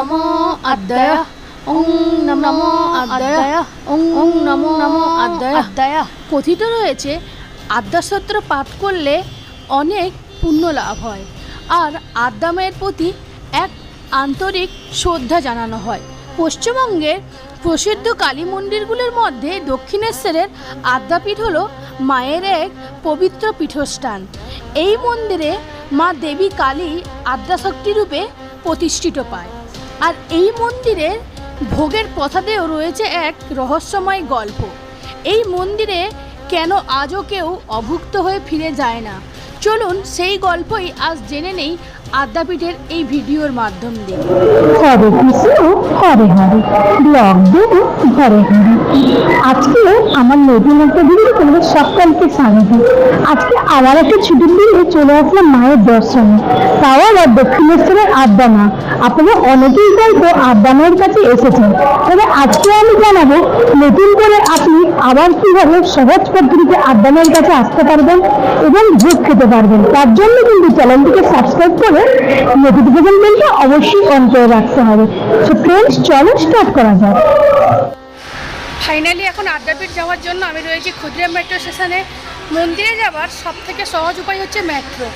নমো আদ্যায় ওং নমো আদ্যায় ওং নমো নমো আদ্যায় আদ্যায় কথিত রয়েছে আদ্যাস্তোত্র পাঠ করলে অনেক পুণ্য লাভ হয় আর আদ্যামায়ের প্রতি এক আন্তরিক শ্রদ্ধা জানানো হয়। পশ্চিমবঙ্গের প্রসিদ্ধ কালী মন্দিরগুলির মধ্যে দক্ষিণেশ্বরের আদ্যাপীঠ হল মায়ের এক পবিত্র পীঠস্থান। এই মন্দিরে মা দেবী কালী আদ্যাশক্তি রূপে প্রতিষ্ঠিত পায়। আর এই মন্দিরের ভোগের প্রথাতেও রয়েছে এক রহস্যময় গল্প। এই মন্দিরে কেন আজও কেউ অভুক্ত হয়ে ফিরে যায় না? চলুন সেই গল্পই আজ জেনে নেই আদ্যাপীঠের এই ভিডিওর মাধ্যম দিয়ে। আজকে আমার নতুন একটা ভিডিও তোমাদের সকলকে স্বাগত। আজকে আবার একটা ছুটির দিনে চলে আসলাম মায়ের দর্শনে। তাও আবার দক্ষিণেশ্বরের আড্ডা মা আপনারা অনেকেই গল্প আড্ডা মায়ের কাছে এসেছেন। তবে আজকে আমি জানাব, নতুন করে আপনি আবার কীভাবে সহজ পদ্ধতিতে আড্ডা মায়ের কাছে আসতে পারবেন এবং ভোগ খেতে পারবেন। তার জন্য কিন্তু চ্যানেলটিকে সাবস্ক্রাইব করে নোটিফিকেশন বেলটা অবশ্যই অন করে রাখতে হবে। তো ফ্রেন্ডস চলো স্টার্ট করা যাক। ফাইনালি এখন আড্ডাপীঠ যাওয়ার জন্য আমি রয়েছি ক্ষুদ্রাম মেট্রো স্টেশনে মন্দিরে যাওয়ার সব থেকে সহজ উপায় হচ্ছে মেট্রো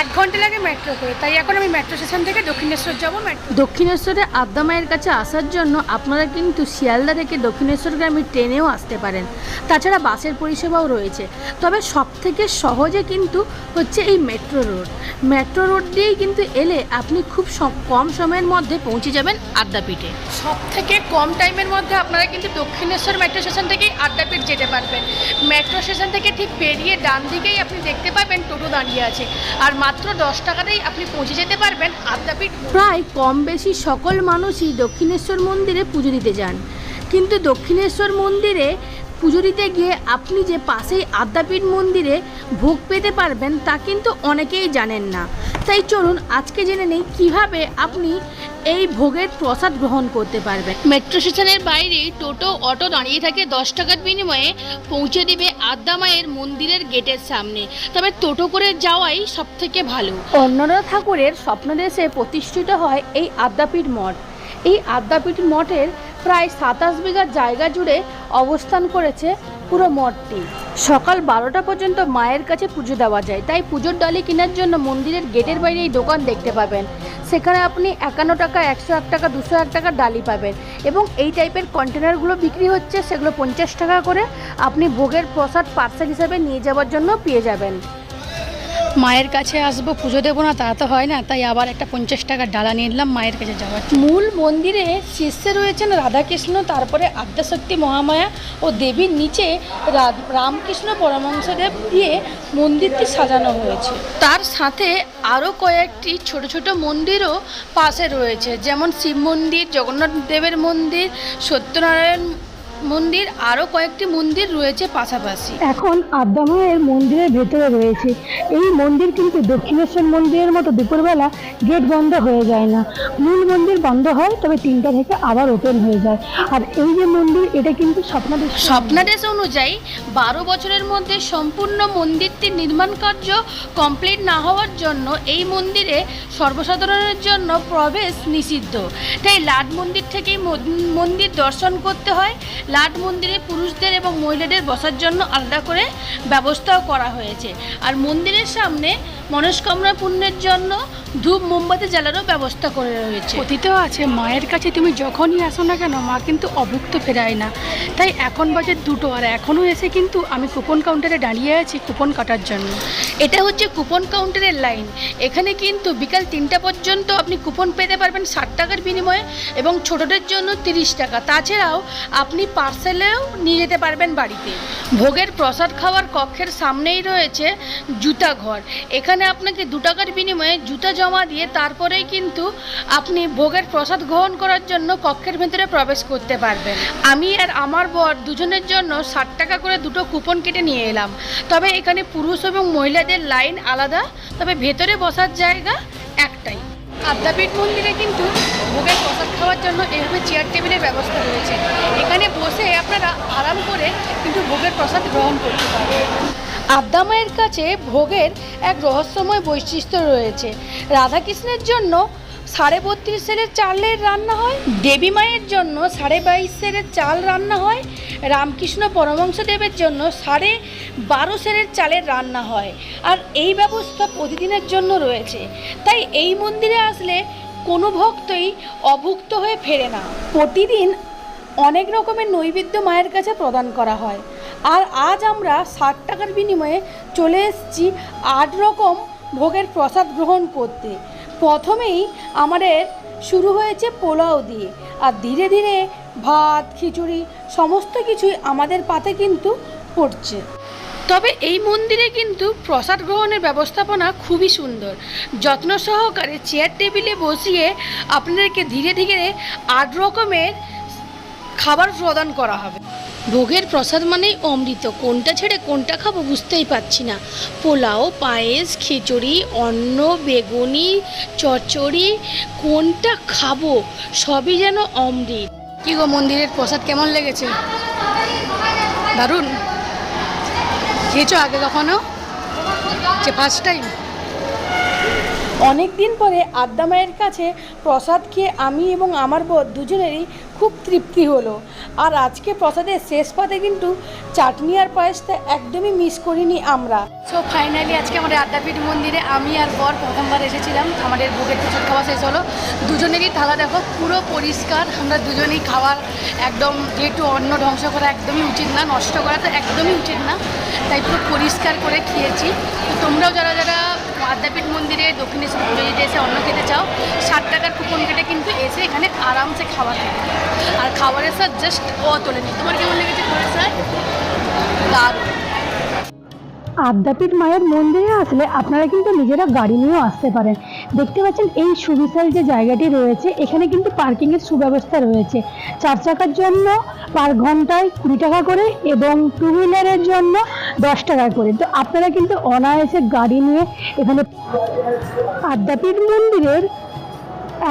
এক ঘণ্টা লাগে মেট্রো করে। তাই এখন আমি মেট্রো স্টেশন থেকে দক্ষিণেশ্বর যাব মেট্রো দক্ষিণেশ্বরে আদ্যা মায়ের কাছে আসার জন্য আপনারা কিন্তু শিয়ালদা থেকে দক্ষিণেশ্বর গ্রামে ট্রেনেও আসতে পারেন। তাছাড়া বাসের পরিষেবাও রয়েছে। তবে সব থেকে সহজে কিন্তু হচ্ছে এই মেট্রো রোড মেট্রো রোড দিয়েই কিন্তু এলে আপনি খুব কম সময়ের মধ্যে পৌঁছে যাবেন আদ্যাপীঠে সব থেকে কম টাইমের মধ্যে আপনারা কিন্তু দক্ষিণেশ্বর মেট্রো স্টেশন থেকেই আদ্যাপীঠ যেতে পারবেন। মেট্রো স্টেশন থেকে ঠিক বেরিয়ে ডান দিকেই আপনি দেখতে পাবেন টোটো দাঁড়িয়ে আছে। আর মাত্র দশ টাকাতেই আপনি পৌঁছে যেতে পারবেন আদ্যাপীঠ প্রায় কম বেশি সকল মানুষই দক্ষিণেশ্বর মন্দিরে পুজো দিতে যান। কিন্তু দক্ষিণেশ্বর মন্দিরে পুজো দিতে গিয়ে আপনি যে পাশেই আদ্যাপীঠ মন্দিরে ভোগ পেতে পারবেন তা কিন্তু অনেকেই জানেন না। তাই চলুন আজকে জেনে নেই কীভাবে আপনি এই ভোগের প্রসাদ গ্রহণ করতে পারবেন। মেট্রো স্টেশনের বাইরে টোটো অটো দাঁড়িয়ে থাকে দশ টাকার বিনিময়ে পৌঁছে দিবে আদ্যা মায়ের মন্দিরের গেটের সামনে। তবে টোটো করে যাওয়াই সব থেকে ভালো। অন্নদা ঠাকুরের স্বপ্নদেশে প্রতিষ্ঠিত হয় এই আদ্যাপীঠ মঠ। এই আদ্যাপীঠ মঠের প্রায় সাতাশ বিঘা জায়গা জুড়ে অবস্থান করেছে পুরো মঠটি। সকাল বারোটা পর্যন্ত মায়ের কাছে পুজো দেওয়া যায়। তাই পুজোর ডালি কেনার জন্য মন্দিরের গেটের বাইরে এই দোকান দেখতে পাবেন। সেখানে আপনি একান্ন টাকা, একশো এক টাকা, দুশো এক টাকা ডালি পাবেন এবং এই টাইপের কন্টেনারগুলো বিক্রি হচ্ছে, সেগুলো পঞ্চাশ টাকা করে আপনি ভোগের প্রসাদ, পার্সেল হিসাবে নিয়ে যাওয়ার জন্য পেয়ে যাবেন। মায়ের কাছে আসব, পুজো দেবো না, তা তো হয় না। তাই আবার একটা পঞ্চাশ টাকার ডালা নিয়ে নিলাম, মায়ের কাছে যাওয়ার। মূল মন্দিরে শীর্ষে রয়েছেন রাধাকৃষ্ণ, তারপরে আদ্যাশক্তি মহামায়া ও দেবীর নিচে রামকৃষ্ণ পরমহংসদেব দিয়ে মন্দিরটি সাজানো হয়েছে। তার সাথে আরও কয়েকটি ছোট ছোট মন্দিরও পাশে রয়েছে, যেমন শিব মন্দির, জগন্নাথ দেবের মন্দির, সত্যনারায়ণ মন্দির আরও কয়েকটি মন্দির রয়েছে পাশাপাশি। এখন আদ্যা মায়ের মন্দিরের ভেতরে রয়েছে। এই মন্দির কিন্তু দক্ষিণেশ্বর মন্দিরের মতো দুপুরবেলা গেট বন্ধ হয়ে যায় না। মূল মন্দির বন্ধ হয় তবে তিনটা থেকে আবার ওপেন হয়ে যায়। আর এই যে মন্দির এটা কিন্তু স্বপ্নাদেশ স্বপ্নাদেশ অনুযায়ী বারো বছরের মধ্যে সম্পূর্ণ মন্দিরটির নির্মাণ কার্য কমপ্লিট না হওয়ার জন্য এই মন্দিরে সর্বসাধারণের জন্য প্রবেশ নিষিদ্ধ। তাই লাট মন্দির থেকেই মন- মন্দির দর্শন করতে হয়। লাট মন্দিরে পুরুষদের এবং মহিলাদের বসার জন্য আলাদা করে ব্যবস্থাও করা হয়েছে। আর মন্দিরের সামনে মনস্কামনা পূর্ণের জন্য ধূপ মোমবাতি জ্বালারও ব্যবস্থা করে রয়েছে। কথিত আছে মায়ের কাছে তুমি যখনই আসো না কেন মা কিন্তু অভুক্ত ফেরায় না। তাই এখন বাজে দুটো আর এখনও এসে কিন্তু আমি কুপন কাউন্টারে দাঁড়িয়ে আছি কুপন কাটার জন্য। এটা হচ্ছে কুপন কাউন্টারের লাইন। এখানে কিন্তু বিকাল তিনটা পর্যন্ত আপনি কুপন পেতে পারবেন ষাট টাকার বিনিময়ে এবং ছোটদের জন্য তিরিশ টাকা। তাছাড়াও আপনি পার্সেলেও নিয়ে যেতে পারবেন বাড়িতে। ভোগের প্রসাদ খাওয়ার কক্ষের সামনেই রয়েছে জুতা ঘর। এখানে আপনাকে দু টাকার বিনিময়ে জুতা জমা দিয়ে তারপরেই কিন্তু আপনি ভোগের প্রসাদ গ্রহণ করার জন্য কক্ষের ভেতরে প্রবেশ করতে পারবেন। আমি আর আমার বর দুজনের জন্য ষাট টাকা করে দুটো কুপন কেটে নিয়ে এলাম। তবে এখানে পুরুষ এবং মহিলাদের লাইন আলাদা, তবে ভেতরে বসার জায়গা একটাই। আদ্যাপীঠ মন্দিরে কিন্তু ভোগের প্রসাদ খাওয়ার জন্য এইভাবে চেয়ার টেবিলের ব্যবস্থা রয়েছে। এখানে বসে আপনারা আরাম করে কিন্তু ভোগের প্রসাদ গ্রহণ করতে পারবেন। আদ্যা মায়ের কাছে ভোগের এক রহস্যময় বৈশিষ্ট্য রয়েছে। রাধাকৃষ্ণের জন্য সাড়ে বত্রিশ সেলের চালের রান্না হয়, দেবী মায়ের জন্য সাড়ে বাইশ সেলের চাল রান্না হয়, রামকৃষ্ণ পরমংশ দেবের জন্য সাড়ে বারো সেরের চালের রান্না হয়। আর এই ব্যবস্থা প্রতিদিনের জন্য রয়েছে। তাই এই মন্দিরে আসলে কোনো ভক্তই অভুক্ত হয়ে ফেরে না। প্রতিদিন অনেক রকমের নৈবেদ্য মায়ের কাছে প্রদান করা হয়। আর আজ আমরা ষাট টাকার বিনিময়ে চলে এসেছি আট রকম ভোগের প্রসাদ গ্রহণ করতে। প্রথমেই আমাদের শুরু হয়েছে পোলাও দিয়ে। আর ধীরে ধীরে ভাত, খিচুড়ি, সমস্ত কিছুই আমাদের পাতে কিন্তু পড়ছে। তবে এই মন্দিরে কিন্তু প্রসাদ গ্রহণের ব্যবস্থাপনা খুবই সুন্দর। যত্ন সহকারে চেয়ার টেবিলে বসিয়ে আপনাদেরকে ধীরে ধীরে আট রকমের খাবার প্রদান করা হবে। ভোগের প্রসাদ মানেই অমৃত। কোনটা ছেড়ে কোনটা খাব বুঝতেই পারছি না। পোলাও, পায়েস, খিচুড়ি, অন্ন, বেগুনি, চচ্চড়ি, কোনটা খাব সবই যেন অমৃত। কি গো মন্দিরের প্রসাদ কেমন লেগেছে? দারুণ। খেয়েছো আগে কখনো? যে ফার্স্ট টাইম অনেক দিন পরে আদ্যা মায়ের কাছে প্রসাদ খেয়ে আমি এবং আমার বোধ দুজনেরই খুব তৃপ্তি হলো। আর আজকে প্রসাদের শেষ পাতে কিন্তু চাটনি আর পায়েসটা একদমই মিস করিনি আমরা। সো ফাইনালি আজকে আমাদের আদ্যাপীঠ মন্দিরে আমি আর বর প্রথমবার এসেছিলাম। আমাদের বুকের প্রসাদ খাওয়া শেষ হলো। দুজনেরই থালা দেখো পুরো পরিষ্কার। আমরা দুজনেই খাওয়ার একদম যেহেতু অন্ন ধ্বংস করা একদমই উচিত না নষ্ট করা তো একদমই উচিত না। তাই পুরো পরিষ্কার করে খেয়েছি। তো তোমরাও যারা যারা আদ্যাপীঠ মন্দিরে দক্ষিণেশ্বর পুজো দিতে এসে অন্ন খেতে চাও, ষাট টাকার কুপন কেটে কিন্তু এসে এখানে আরামসে খাবার খেতে আর খাবারের স্যার জাস্ট অ তোলেনি তোমার কেমন লেগেছে খাবারের স্যার দারুণ। আদ্যাপীঠ মায়ের মন্দিরে আসলে আপনারা কিন্তু নিজেরা গাড়ি নিয়েও আসতে পারেন। দেখতে পাচ্ছেন এই সুবিশাল যে জায়গাটি রয়েছে, এখানে কিন্তু পার্কিংয়ের সুব্যবস্থা রয়েছে। চার চাকার জন্য পার ঘন্টায় কুড়ি টাকা করে এবং টু হুইলারের জন্য দশ টাকা করে। তো আপনারা কিন্তু অনায়াসে গাড়ি নিয়ে এখানে আদ্যাপীঠ মন্দিরের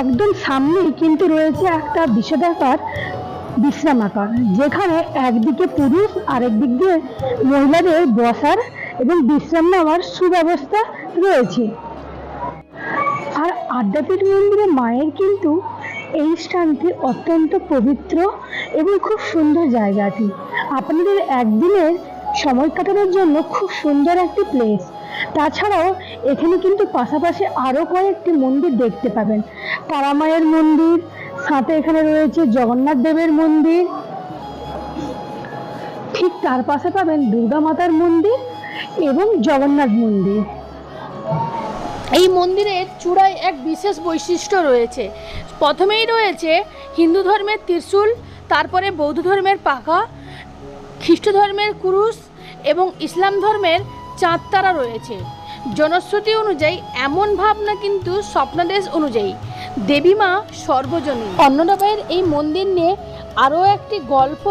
একদম সামনেই কিন্তু রয়েছে একটা বিষদাকার বিশ্রামাকার যেখানে একদিকে পুরুষ আরেক দিক দিয়ে মহিলাদের বসার এবং বিশ্রাম নেওয়ার সুব্যবস্থা রয়েছে। আর আদ্যাপীঠ মন্দিরে মায়ের কিন্তু এই স্থানটি অত্যন্ত পবিত্র এবং খুব সুন্দর জায়গাটি। আপনাদের একদিনের সময় কাটানোর জন্য খুব সুন্দর একটি প্লেস তাছাড়াও এখানে কিন্তু পাশাপাশি আরও কয়েকটি মন্দির দেখতে পাবেন। তারা মায়ের মন্দির, সাথে এখানে রয়েছে জগন্নাথ দেবের মন্দির। ঠিক তার পাশে পাবেন দুর্গা মাতার মন্দির এবং জগন্নাথ মন্দির। এই মন্দিরের চূড়ায় এক বিশেষ বৈশিষ্ট্য রয়েছে। প্রথমেই রয়েছে হিন্দু ধর্মের ত্রিশূল, তারপরে বৌদ্ধ ধর্মের পাখা, খ্রিস্ট ধর্মের কুরুশ এবং ইসলাম ধর্মের চাঁদ তারা রয়েছে। জনশ্রুতি অনুযায়ী এমন ভাবনা কিন্তু স্বপ্নাদেশ অনুযায়ী। দেবী মা সর্বজনী অন্নদাবাইয়ের এই মন্দির নিয়ে আরও একটি গল্প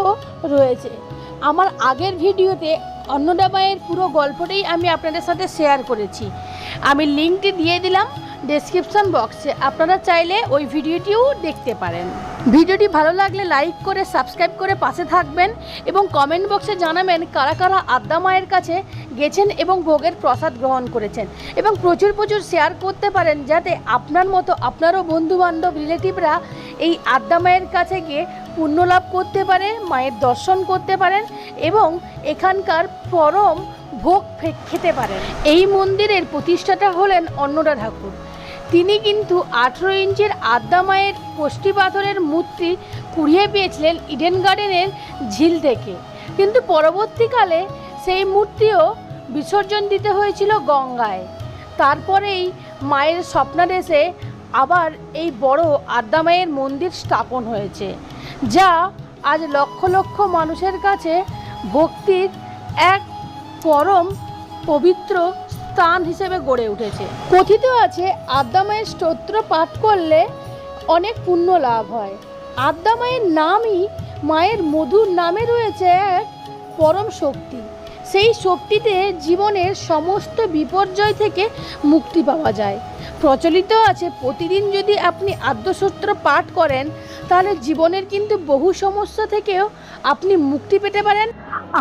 রয়েছে। আমার আগের ভিডিওতে অন্নদাবাইয়ের পুরো গল্পটাই আমি আপনাদের সাথে শেয়ার করেছি। আমি লিঙ্কটি দিয়ে দিলাম ডেসক্রিপশন বক্সে আপনারা চাইলে ওই ভিডিওটিও দেখতে পারেন। ভিডিওটি ভালো লাগলে লাইক করে সাবস্ক্রাইব করে পাশে থাকবেন এবং কমেন্ট বক্সে জানাবেন কারা কারা আদ্যা মায়ের কাছে গেছেন এবং ভোগের প্রসাদ গ্রহণ করেছেন। এবং প্রচুর প্রচুর শেয়ার করতে পারেন যাতে আপনার মতো আপনারও বন্ধুবান্ধব রিলেটিভরা এই আদ্যা মায়ের কাছে গিয়ে পুণ্য লাভ করতে পারে, মায়ের দর্শন করতে পারেন এবং এখানকার পরম ভোগ খেতে পারেন। এই মন্দিরের প্রতিষ্ঠাতা হলেন অন্নদা ঠাকুর। তিনি কিন্তু আঠেরো ইঞ্চের আদ্যা মায়ের কোষ্ঠী পাথরের মূর্তি কুড়িয়ে পেয়েছিলেন ইডেন গার্ডেনের ঝিল থেকে। কিন্তু পরবর্তীকালে সেই মূর্তিও বিসর্জন দিতে হয়েছিল গঙ্গায়। তারপরেই মায়ের স্বপ্নাদেশে আবার এই বড় আদ্যা মায়ের মন্দির স্থাপন হয়েছে। যা আজ লক্ষ লক্ষ মানুষের কাছে ভক্তির এক পরম পবিত্র স্থান হিসেবে গড়ে উঠেছে। কথিত আছে, আদ্যামায়ের স্তোত্র পাঠ করলে অনেক পুণ্য লাভ হয়। আদ্যামায়ের নামই মায়ের মধুর নামে রয়েছে এক পরম শক্তি। সেই শক্তিতে জীবনের সমস্ত বিপর্যয় থেকে মুক্তি পাওয়া যায়। প্রচলিত আছে। প্রতিদিন যদি আপনি আদ্যসূত্র পাঠ করেন, তাহলে জীবনের কিন্তু বহু সমস্যা থেকেও আপনি মুক্তি পেতে পারেন।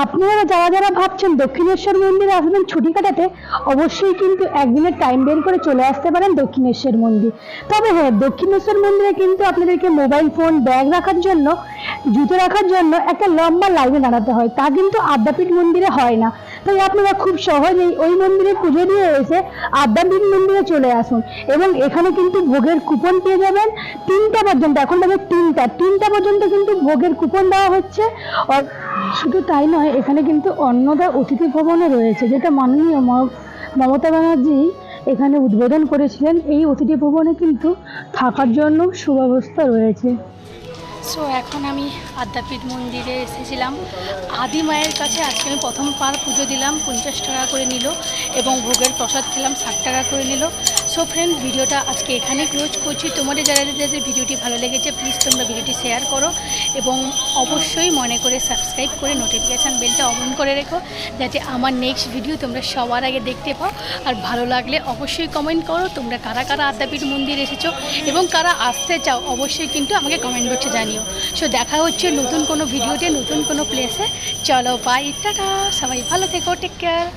আপনারা যারা যারা ভাবছেন দক্ষিণেশ্বর মন্দিরে আসবেন ছুটি কাটাতে, অবশ্যই কিন্তু একদিনের টাইম বের করে চলে আসতে পারেন দক্ষিণেশ্বর মন্দির। তবে হ্যাঁ দক্ষিণেশ্বর মন্দিরে কিন্তু আপনাদেরকে মোবাইল ফোন ব্যাগ রাখার জন্য, জুতো রাখার জন্য একটা লম্বা লাইনে দাঁড়াতে হয়। তা কিন্তু আদ্যাপীঠ মন্দিরে হয় না। তাই আপনারা খুব সহজেই ওই মন্দিরে পুজো দিয়ে এসে আদ্যাপীঠ মন্দিরে চলে আসুন। এবং এখানে কিন্তু ভোগের কুপন পেয়ে যাবেন তিনটা পর্যন্ত, এখন বাজে তিনটা তিনটা পর্যন্ত কিন্তু ভোগের কুপন দেওয়া হচ্ছে। শুধু তাই নয়, এখানে কিন্তু অন্নদা অতিথি ভবনও রয়েছে, যেটা মাননীয় মমতা ব্যানার্জি এখানে উদ্বোধন করেছিলেন। এই অতিথি ভবনে কিন্তু থাকার জন্য সুব্যবস্থা রয়েছে। সো এখন আমি আদ্যাপীঠ মন্দিরে এসেছিলাম। আদি মায়ের কাছে আজকে আমি প্রথম প্রথমবার পুজো দিলাম, পঞ্চাশ টাকা করে নিল এবং ভোগের প্রসাদ খেলাম, ষাট টাকা করে নিল। সো ফ্রেন্ড ভিডিওটা আজকে এখানেই ক্লোজ করছি। তোমাদের যারা যাদের ভিডিওটি ভালো লেগেছে প্লিজ তোমরা ভিডিওটি শেয়ার করো এবং অবশ্যই মনে করে সাবস্ক্রাইব করে নোটিফিকেশান বেলটা অন করে রেখো যাতে আমার নেক্সট ভিডিও তোমরা সবার আগে দেখতে পাও। আর ভালো লাগলে অবশ্যই কমেন্ট করো। তোমরা কারা কারা আদ্যাপীঠ মন্দির এসেছ এবং কারা আসতে চাও, অবশ্যই কিন্তু আমাকে কমেন্ট বক্সে জানিও। সো দেখা হচ্ছে নতুন কোনো ভিডিওতে নতুন কোনো প্লেসে চলো বাই টাটা! সবাই ভালো থেকো টেক কেয়ার